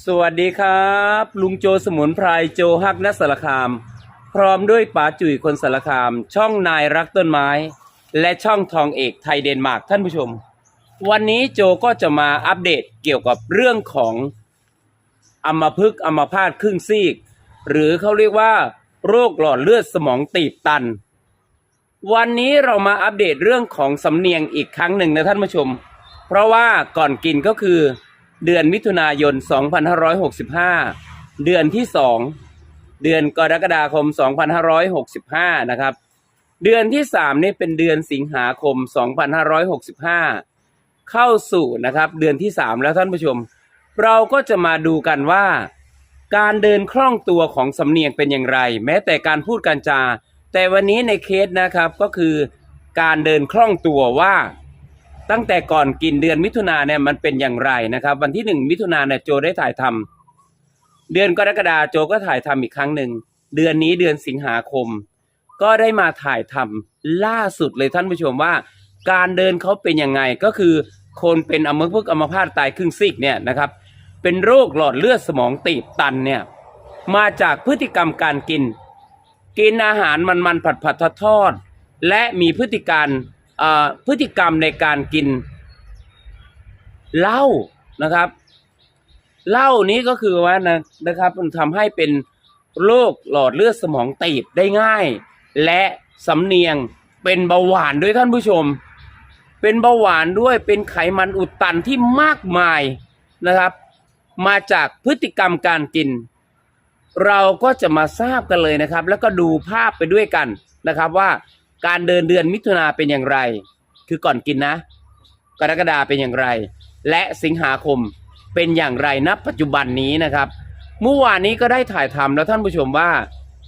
สวัสดีครับ ลุงโจสมุนไพรโจฮักนัสสารคาม พร้อมด้วยป๋าจุ๋ยคนสารคาม ช่องนายรักต้นไม้ และช่องทองเอกไทยเดนมาร์กท่านผู้ชม วันนี้โจก็จะมาอัปเดตเกี่ยวกับเรื่องของอัมพฤกษ์อัมพาตครึ่งซีก หรือเขาเรียกว่า โรคหลอดเลือดสมองตีบตัน วันนี้เรามาอัปเดตเรื่องของสำเนียงอีกครั้งหนึ่งนะท่านผู้ชม เพราะว่าก่อนกินก็คือ เดือนมิถุนายน 2565 เดือนที่ 2 เดือนกรกฎาคม 2565 นะครับ เดือนที่ 3 นี่เป็นเดือนสิงหาคม 2565 เข้าสู่นะครับ เดือนที่ 3 แล้วท่านผู้ชม เราก็จะมาดูกันว่า การเดินคล่องตัวของสำเนียงเป็นอย่างไร แม้แต่การพูดการจา แต่วันนี้ในเคสนะครับก็คือการเดินคล่องตัวว่า ตั้งแต่ก่อนกินเดือนมิถุนาเนี่ยมันเป็นอย่างไรนะครับ วันที่หนึ่งมิถุนาเนี่ยโจได้ถ่ายทำเดือนกรกฎาโจก็ถ่ายทำอีกครั้งหนึ่งเดือนนี้เดือนสิงหาคม ก็ได้มาถ่ายทำล่าสุดเลยท่านผู้ชมว่า การเดินเขาเป็นยังไงก็คือคนเป็นอัมพฤกษ์อัมพาตตายครึ่งซีกเนี่ยนะครับ เป็นโรคหลอดเลือดสมองตีบตันเนี่ยมาจากพฤติกรรมการกิน กินอาหารมันมันผัดผัดทอด และมีพฤติการ พฤติกรรมในการกินเหล้านะครับเหล้านี้ก็คือว่านะนะครับมันทำให้เป็นโรคหลอดเลือดสมองตีบได้ง่าย และสำเนียงเป็นเบาหวานด้วยท่านผู้ชม เป็นเบาหวานด้วยเป็นไขมันอุดตันที่มากมายนะครับ มาจากพฤติกรรมการกิน เราก็จะมาทราบกันเลยนะครับ แล้วก็ดูภาพไปด้วยกันนะครับว่า การเดินเดือนมิถุนาเป็นอย่างไร คือก่อนกินนะ กรกฎาเป็นอย่างไร และสิงหาคมเป็นอย่างไรณปัจจุบันนี้นะครับ เมื่อวานนี้ก็ได้ถ่ายทำแล้วท่านผู้ชมว่า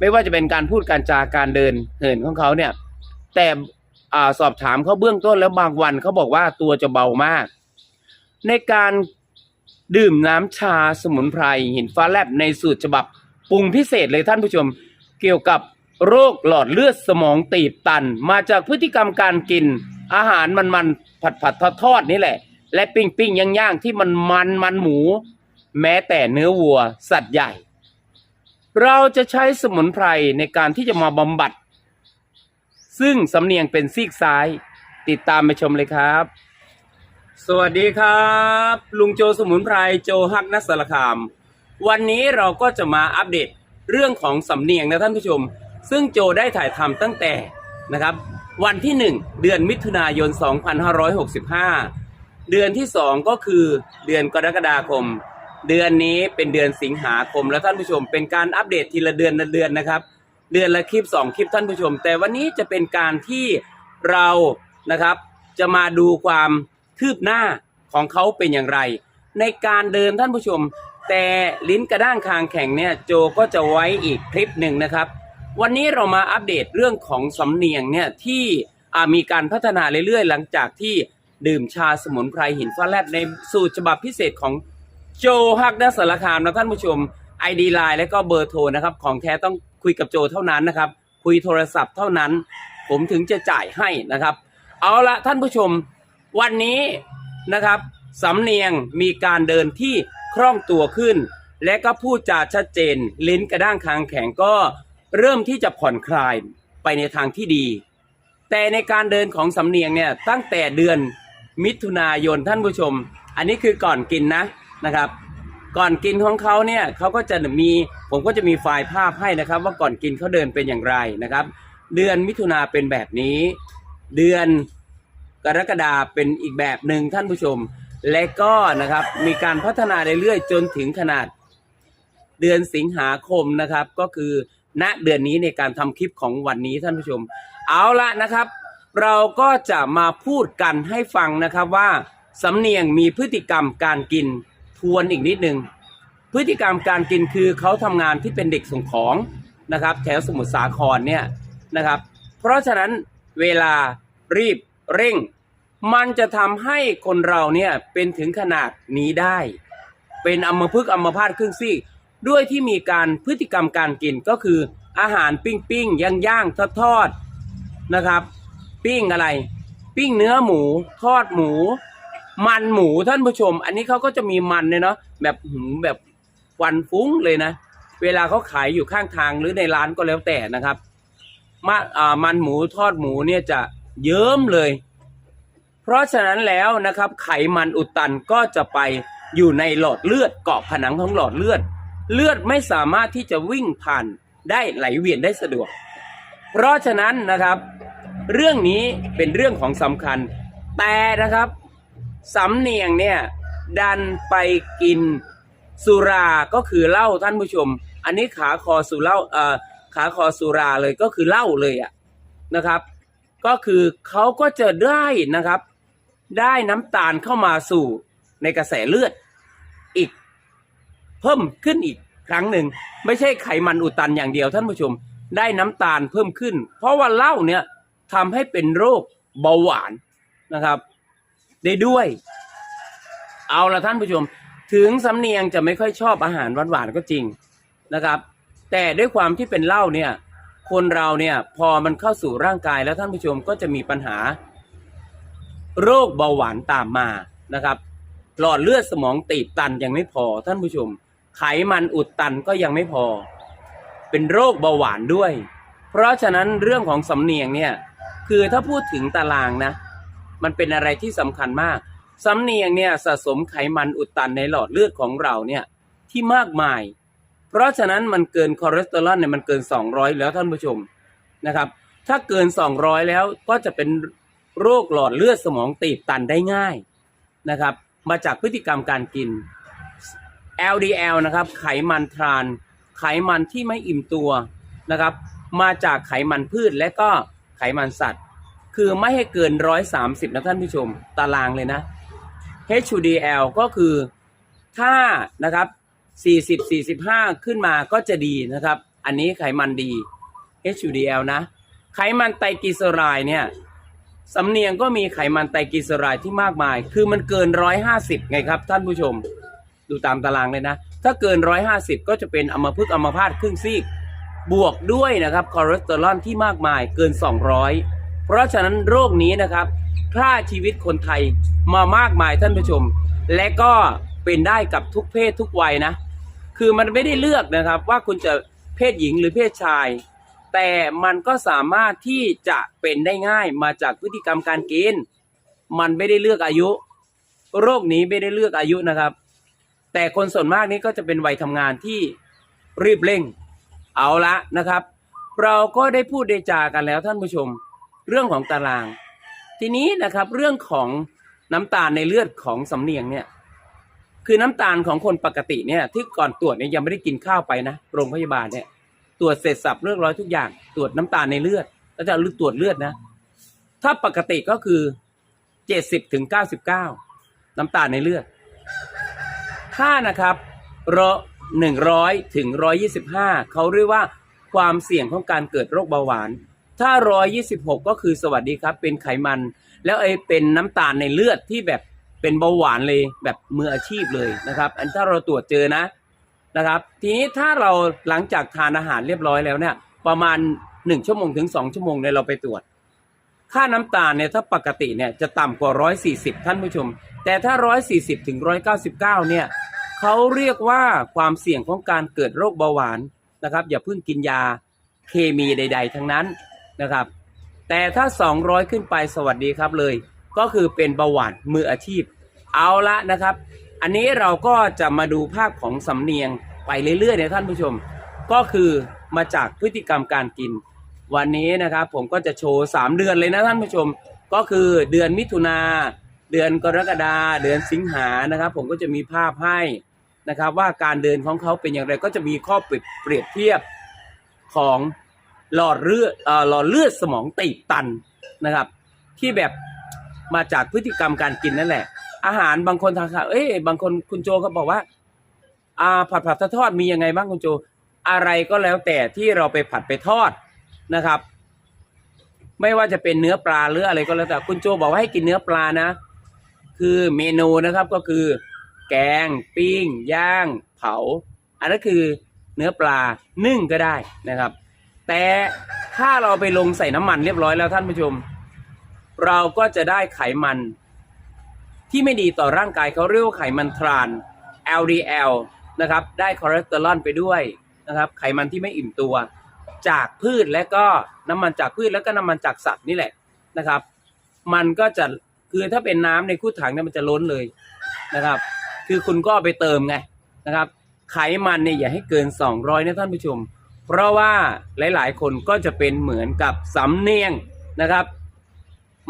ไม่ว่าจะเป็นการพูดการจาการเดินเหินของเขาเนี่ย แต่สอบถามเขาเบื้องต้นแล้วบางวันเขาบอกว่าตัวจะเบามาก ในการดื่มน้ำชาสมุนไพรหินฟ้าแลบในสูตรฉบับปรุงพิเศษเลยท่านผู้ชมเกี่ยวกับ โรคหลอดเลือดสมองตีบตัน มาจากพฤติกรรมการกิน อาหารมันมันผัดผัดทอดทอดนี่แหละ และปิ้งปิ้งย่างย่างๆที่มันมันมันหมู แม้แต่เนื้อวัวสัตว์ใหญ่ เราจะใช้สมุนไพรในการที่จะมาบำบัด ซึ่งสำเนียงเป็นซีกซ้าย ติดตามไปชมเลยครับ สวัสดีครับ ลุงโจสมุนไพรโจฮักนัสสารคาม วันนี้เราก็จะมาอัปเดตเรื่องของสำเนียงนะท่านผู้ชม ซึ่งโจได้ถ่ายทำตั้งแต่นะครับวันที่ 1 เดือนมิถุนายน 2565 เดือนที่ 2 ก็คือเดือนกรกฎาคม เดือนนี้เป็นเดือนสิงหาคม แล้วท่านผู้ชมเป็นการอัปเดตทีละเดือนละเดือนนะครับ เดือนละคลิป 2 คลิปท่านผู้ชม แต่วันนี้จะเป็นการที่เรานะครับจะมาดูความคืบหน้าของเขาเป็นอย่างไร ในการเดินท่านผู้ชม แต่ลิ้นกระด้างคางแข็งเนี่ยโจก็จะไว้อีกคลิปหนึ่งนะครับ วันนี้เรามาอัปเดตเรื่องของสำเนียงเนี่ยที่มีการพัฒนาเรื่อยๆ หลังจากที่ดื่มชาสมุนไพรหินฟ้าแลบในสูตรฉบับพิเศษของโจฮักดัสสารคามนะท่านผู้ชม ID ไลน์และก็เบอร์โทรนะครับ ของแท้ต้องคุยกับโจเท่านั้นนะครับ คุยโทรศัพท์เท่านั้น ผมถึงจะจ่ายให้นะครับ เอาละท่านผู้ชม วันนี้นะครับสำเนียงมีการเดินที่คล่องตัวขึ้น และก็พูดจาชัดเจน ลิ้นกระด้างคางแข็งก็ เริ่มที่จะผ่อนคลายไปในทางที่ดี แต่ในการเดินของสำเนียงเนี่ยตั้งแต่เดือนมิถุนายนท่านผู้ชม อันนี้คือก่อนกินนะนะครับ ก่อนกินของเขาเนี่ยเขาก็จะมีผมก็จะมีไฟล์ภาพให้นะครับ ว่าก่อนกินเขาเดินเป็นอย่างไรนะครับ เดือนมิถุนาเป็นแบบนี้ เดือนกรกฎาเป็นอีกแบบหนึ่งท่านผู้ชม และก็นะครับมีการพัฒนาเรื่อยๆจนถึงขนาด เดือนสิงหาคมนะครับ ก็คือ ณเดือนนี้ในการทำคลิปของวันนี้ท่านผู้ชม เอาละนะครับ เราก็จะมาพูดกันให้ฟังนะครับว่าสำเนียงมีพฤติกรรมการกินทวนอีกนิดนึงพฤติกรรมการกินคือเขาทำงานที่เป็นเด็กส่งของนะครับ แถวสมุทรสาครเนี่ยนะครับ เพราะฉะนั้นเวลารีบเร่ง มันจะทำให้คนเราเนี่ยเป็นถึงขนาดนี้ได้ เป็นอัมพฤกษ์อัมพาตครึ่งซีก ด้วยที่มีการพฤติกรรมการกินก็คืออาหารปิ้งปิ้งย่างย่างทอดทอดๆนะครับ ปิ้งอะไร ปิ้งเนื้อหมู ทอดหมู มันหมูท่านผู้ชม อันนี้เขาก็จะมีมันเนี่ยเนาะแบบหืมแบบควันฟุ้งเลยนะ เวลาเขาขายอยู่ข้างทางหรือในร้านก็แล้วแต่นะครับมาอ่ามันหมูทอดหมูเนี่ยจะเยิ้มเลย เพราะฉะนั้นแล้วนะครับ ไขมันอุดตันก็จะไปอยู่ในหลอดเลือดเกาะผนังของหลอดเลือด เลือดไม่สามารถที่จะวิ่งผ่านได้ไหลเวียนได้สะดวก เพราะฉะนั้นนะครับ เรื่องนี้เป็นเรื่องของสำคัญ แต่นะครับสำเนียงเนี่ยดันไปกินสุราก็คือเหล้าท่านผู้ชม อันนี้ขาคอสุเหล้าเอ่อขาคอสุราเลยก็คือเหล้าเลยอะนะครับ ก็คือเขาก็จะได้นะครับ ได้น้ำตาลเข้ามาสู่ในกระแสเลือด พิ่มขึ้นอีกครั้งหนึ่ง ไม่ใช่ไขมันอุดตันอย่างเดียวท่านผู้ชม ได้น้ำตาลเพิ่มขึ้น เพราะว่าเหล้าเนี่ยทำให้เป็นโรคเบาหวานนะครับ ได้ด้วย เอาละท่านผู้ชม ถึงสำเนียงจะไม่ค่อยชอบอาหารหวานๆก็จริงนะครับ แต่ด้วยความที่เป็นเหล้าเนี่ย คนเราเนี่ยพอมันเข้าสู่ร่างกายแล้วท่านผู้ชมก็จะมีปัญหา โรคเบาหวานตามมานะครับ หลอดเลือดสมองตีบตันยังไม่พอท่านผู้ชม ไขมันอุดตันก็ยังไม่พอ เป็นโรคเบาหวานด้วย เพราะฉะนั้นเรื่องของสำเนียงเนี่ยคือถ้าพูดถึงตารางนะ มันเป็นอะไรที่สำคัญมากสำเนียงเนี่ยสะสมไขมันอุดตันในหลอดเลือดของเราเนี่ยที่มากมาย เพราะฉะนั้นมันเกินคอเลสเตอรอลเนี่ยมันเกิน 200 แล้วท่านผู้ชมนะครับ ถ้าเกิน 200 แล้วก็จะเป็นโรคหลอดเลือดสมองตีบตันได้ง่ายนะครับ มาจากพฤติกรรมการกิน LDL นะครับ ไขมันทราน ไขมันที่ไม่อิ่มตัวนะครับ มาจากไขมันพืชและก็ไขมันสัตว์ คือไม่ให้เกิน 130 นะท่านผู้ชม ตารางเลยนะ HDL ก็คือถ้านะครับ 40 45 ขึ้นมาก็จะดีนะครับ อันนี้ไขมันดี HDL นะ ไขมันไตรกลีเซอไรด์เนี่ยสำเนียงก็มีไขมันไตรกลีเซอไรด์ที่มากมาย คือมันเกิน 150 ไงครับท่านผู้ชม ดูตามตารางเลยนะ ถ้าเกิน 150 ก็จะเป็นอัมพฤกษ์อัมพาตครึ่งซีก บวกด้วยนะครับคอเลสเตอรอลที่มากมายเกิน 200 เพราะฉะนั้นโรคนี้นะครับฆ่าชีวิตคนไทยมามากมายท่านผู้ชม และก็เป็นได้กับทุกเพศทุกวัยนะ คือมันไม่ได้เลือกนะครับว่าคุณจะเพศหญิงหรือเพศชาย แต่มันก็สามารถที่จะเป็นได้ง่ายมาจากพฤติกรรมการกิน มันไม่ได้เลือกอายุ โรคนี้ไม่ได้เลือกอายุนะครับ แต่คนส่วนมากนี้ก็จะเป็นวัยทำงานที่รีบเร่ง เอาละนะครับ เราก็ได้พูดได้จากันแล้วท่านผู้ชม เรื่องของตาราง ทีนี้นะครับเรื่องของน้ำตาลในเลือดของสำเนียงเนี่ยคือน้ำตาลของคนปกติเนี่ยที่ก่อนตรวจเนี่ยยังไม่ได้กินข้าวไปนะโรงพยาบาลเนี่ยตรวจเสร็จสับเรียบร้อยทุกอย่าง ตรวจน้ำตาลในเลือด แล้วจะตรวจเลือดนะ ถ้าปกติก็คือเจ็ดสิบถึงเก้าสิบเก้าน้ำตาลในเลือด ถ้านะครับรอหนึ่งร้อยถึงร้อยี่สิบห้าเขาเรียกว่าความเสี่ยงของการเกิดโรคเบาหวาน ถ้าร้อยี่สิบหกก็คือสวัสดีครับ เป็นไขมัน แล้วไอ้เป็นน้ำตาลในเลือดที่แบบเป็นเบาหวานเลยแบบมืออาชีพเลยนะครับ อันถ้าเราตรวจเจอนะนะครับ ทีนี้ถ้าเราหลังจากทานอาหารเรียบร้อยแล้วเนี่ยประมาณหนึ่งชั่วโมงถึงสองชั่วโมงเนี่ยเราไปตรวจ ค่าน้ำตาลเนี่ยถ้าปกติเนี่ยจะต่ำกว่า 140 ท่านผู้ชม แต่ถ้า 140 ถึง 199 เนี่ยเขาเรียกว่าความเสี่ยงของการเกิดโรคเบาหวานนะครับ อย่าเพิ่งกินยาเคมีใด ๆ ทั้งนั้นนะครับ แต่ถ้า 200 ขึ้นไปสวัสดีครับเลย ก็คือเป็นเบาหวานมืออาชีพ เอาละนะครับ อันนี้เราก็จะมาดูภาพของสำเนียงไปเรื่อยๆนะท่านผู้ชม ก็คือมาจากพฤติกรรมการกิน วันนี้นะครับผมก็จะโชว์ 3 เดือนเลยนะท่านผู้ชม ก็คือเดือนมิถุนาเดือนกรกฎาเดือนสิงหานะครับ ผมก็จะมีภาพให้นะครับ ว่าการเดินของเขาเป็นอย่างไรก็จะมีข้อเปรียบเทียบของหลอดเลือดหลอดเลือดสมองตีบตันนะครับ ที่แบบมาจากพฤติกรรมการกินนั่นแหละ อาหารบางคนทางข่าวเอ้ยบางคนคุณโจเขาบอกว่าอ่าผัดผัดทอดมียังไงบ้างคุณโจ อะไรก็แล้วแต่ที่เราไปผัดไปทอด นะครับ ไม่ว่าจะเป็นเนื้อปลาหรืออะไรก็แล้วแต่คุณโจบอกว่าให้กินเนื้อปลานะ คือเมนูนะครับก็คือ แกง ปิ้ง ย่าง เผา อันนั้นคือเนื้อปลานึ่งก็ได้นะครับ แต่ถ้าเราไปลงใส่น้ำมันเรียบร้อยแล้วท่านผู้ชม เราก็จะได้ไขมัน ที่ไม่ดีต่อร่างกายเขาเรียกว่าไขมันทราน LDL นะครับ ได้คอเลสเตอรอลไปด้วยนะครับ ไขมันที่ไม่อิ่มตัว จากพืชและก็น้ำมันจากพืชแล้วก็น้ำมันจากสัตว์นี่แหละนะครับ มันก็จะคือถ้าเป็นน้ำในคู่ถังเนี่ยมันจะล้นเลยนะครับ คือคุณก็ไปเติมไงนะครับ ไขมันเนี่ยอย่าให้เกิน 200นะท่านผู้ชม เพราะว่าหลายๆ คนก็จะเป็นเหมือนกับสำเนียงนะครับ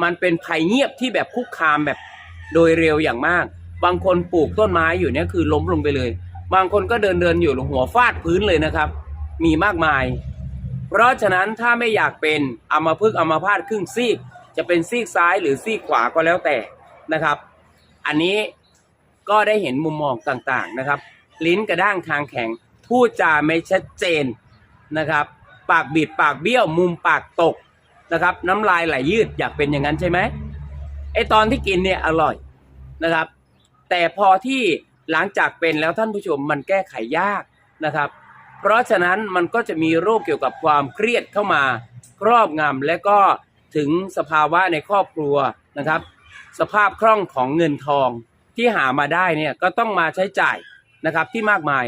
มันเป็นภัยเงียบที่แบบคุกคามแบบโดยเร็วอย่างมาก บางคนปลูกต้นไม้อยู่เนี่ยคือล้มลงไปเลย บางคนก็เดินเดินอยู่หัวฟาดพื้นเลยนะครับ มีมากมาย เพราะฉะนั้นถ้าไม่อยากเป็นอัมพฤกษ์อัมพาตครึ่งซีก จะเป็นซีกซ้ายหรือซีกขวาก็แล้วแต่นะครับ อันนี้ก็ได้เห็นมุมมองต่างๆนะครับ ลิ้นกระด้างคางแข็ง พูดจาไม่ชัดเจนนะครับ ปากบิดปากเบี้ยว มุมปากตกนะครับ น้ำลายไหลยืดอยากเป็นอย่างนั้นใช่ไหมไอตอนที่กินเนี่ยอร่อยนะครับ แต่พอที่หลังจากเป็นแล้วท่านผู้ชมมันแก้ไขยากนะครับ เพราะฉะนั้นมันก็จะมีโรคเกี่ยวกับความเครียดเข้ามาครอบงำและก็ถึงสภาวะในครอบครัวนะครับ สภาพคล่องของเงินทองที่หามาได้เนี่ยก็ต้องมาใช้จ่ายนะครับที่มากมาย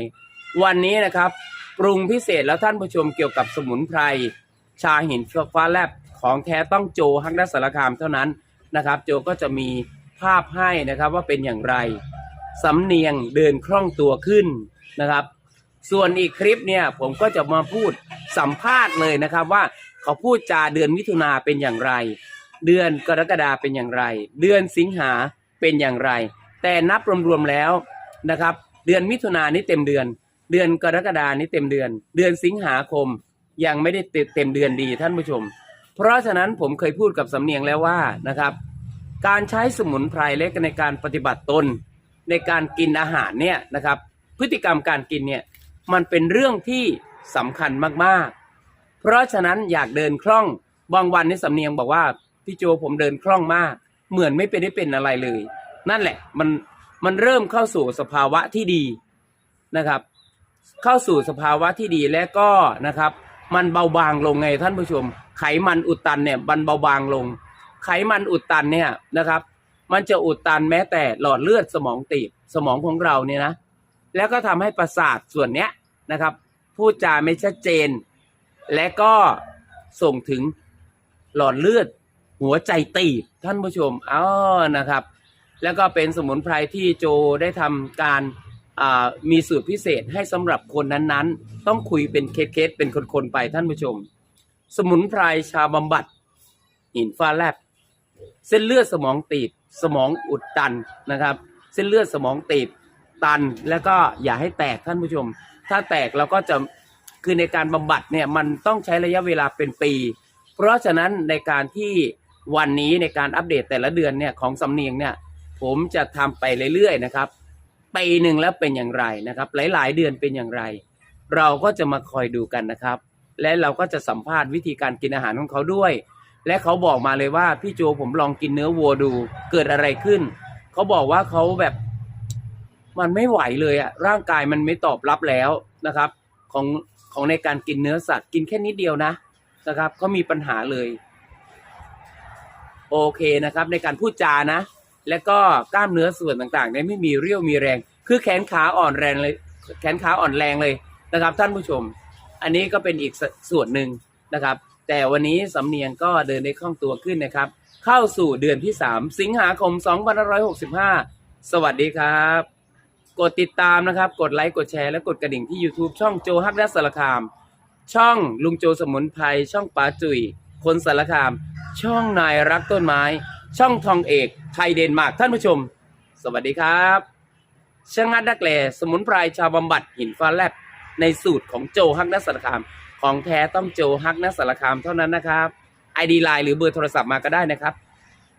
วันนี้นะครับปรุงพิเศษแล้วท่านผู้ชมเกี่ยวกับสมุนไพรชาหินฟ้าแลบของแท้ต้องโจฮักดัสสารคามเท่านั้นนะครับ โจก็จะมีภาพให้นะครับว่าเป็นอย่างไร สำเนียงเดินคล่องตัวขึ้นนะครับ ส่วนอีกคลิปเนี่ยผมก็จะมาพูดสัมภาษณ์เลยนะครับว่าเขาพูดจาเดือนมิถุนาเป็นอย่างไร เดือนกรกฎาเป็นอย่างไร เดือนสิงหาเป็นอย่างไร แต่นับรวมๆแล้วนะครับ เดือนมิถุนานนี้เต็มเดือน เดือนกรกฎานี้เต็มเดือน เดือนสิงหาคมยังไม่ได้เต็มเดือนดีท่านผู้ชม เพราะฉะนั้นผมเคยพูดกับสำเนียงแล้วว่านะครับ การใช้สมุนไพรเล็กในการปฏิบัติตน ในการกินอาหารเนี่ยนะครับ พฤติกรรมการกินเนี่ย มันเป็นเรื่องที่สำคัญมากๆ เพราะฉะนั้นอยากเดินคล่องบางวันนี่สำเนียงบอกว่าพี่โจผมเดินคล่องมาก เหมือนไม่เป็นได้เป็นอะไรเลย นั่นแหละมันมันเริ่มเข้าสู่สภาวะที่ดีนะครับ เข้าสู่สภาวะที่ดีและก็นะครับ มันเบาบางลงไงท่านผู้ชม ไขมันอุดตันเนี่ยมันเบาบางลง ไขมันอุดตันเนี่ยนะครับ มันจะอุดตันแม้แต่หลอดเลือดสมองตีบสมองของเราเนี่ยนะแล้วก็ทำให้ประสาทส่วนเนี้ย นะครับ พูดจาไม่ชัดเจน และก็ส่งถึงหลอดเลือดหัวใจตีบท่านผู้ชมอ๋อนะครับ แล้วก็เป็นสมุนไพรที่โจได้ทำการมีสูตรพิเศษให้สำหรับคนนั้นๆ ต้องคุยเป็นเคสๆเป็นคนๆไปท่านผู้ชม สมุนไพรชาบำบัดหินฟ้าแลบ เส้นเลือดสมองตีบ สมองอุดตันนะครับ เส้นเลือดสมองตีบตันแล้วก็อย่าให้แตกท่านผู้ชม ถ้าแตกเราก็จะคือในการบำบัดเนี่ยมันต้องใช้ระยะเวลาเป็นปี เพราะฉะนั้นในการที่วันนี้ในการอัปเดตแต่ละเดือนเนี่ยของสำเนียงเนี่ยผมจะทำไปเรื่อยๆนะครับปีหนึ่งแล้วเป็นอย่างไรนะครับ หลายๆ เดือนเป็นอย่างไร เราก็จะมาคอยดูกันนะครับ และเราก็จะสัมภาษณ์วิธีการกินอาหารของเขาด้วย และเขาบอกมาเลยว่าพี่โจผมลองกินเนื้อวัวดูเกิดอะไรขึ้น เขาบอกว่าเขาแบบ มันไม่ไหวเลยอะร่างกายมันไม่ตอบรับแล้วนะครับของของในการกินเนื้อสัตว์กินแค่นิดเดียวนะนะครับเขามีปัญหาเลยโอเคนะครับในการพูดจานะ และก็กล้ามเนื้อส่วนต่างๆเนี่ยไม่มีเรี่ยวมีแรง คือแขนขาอ่อนแรงเลย แขนขาอ่อนแรงเลยนะครับ ท่านผู้ชม อันนี้ก็เป็นอีกสส่วนหนึ่งนะครับ แต่วันนี้สำเนียงก็เดินได้คล่องตัวขึ้นนะครับ เข้าสู่เดือนที่ 3 สิงหาคม 2565 สวัสดีครับ กดติดตามนะครับ กดไลค์ กดแชร์ และกดกระดิ่งที่ YouTube ช่องโจฮักและสารคาม ช่องลุงโจสมุนไพร ช่องป๋าจุยคนสารคาม ช่องนายรักต้นไม้ ช่องทองเอกไทยเดนมาร์กท่านผู้ชม สวัสดีครับช่างงัดดักแลสมุนไพรชาวบำบัดหินฟ้าแลบในสูตรของโจฮักนัสสารคาม ของแท้ต้องโจฮักนัสสารคามเท่านั้นนะครับไอดีไลน์หรือเบอร์โทรศัพท์มาก็ได้นะครับ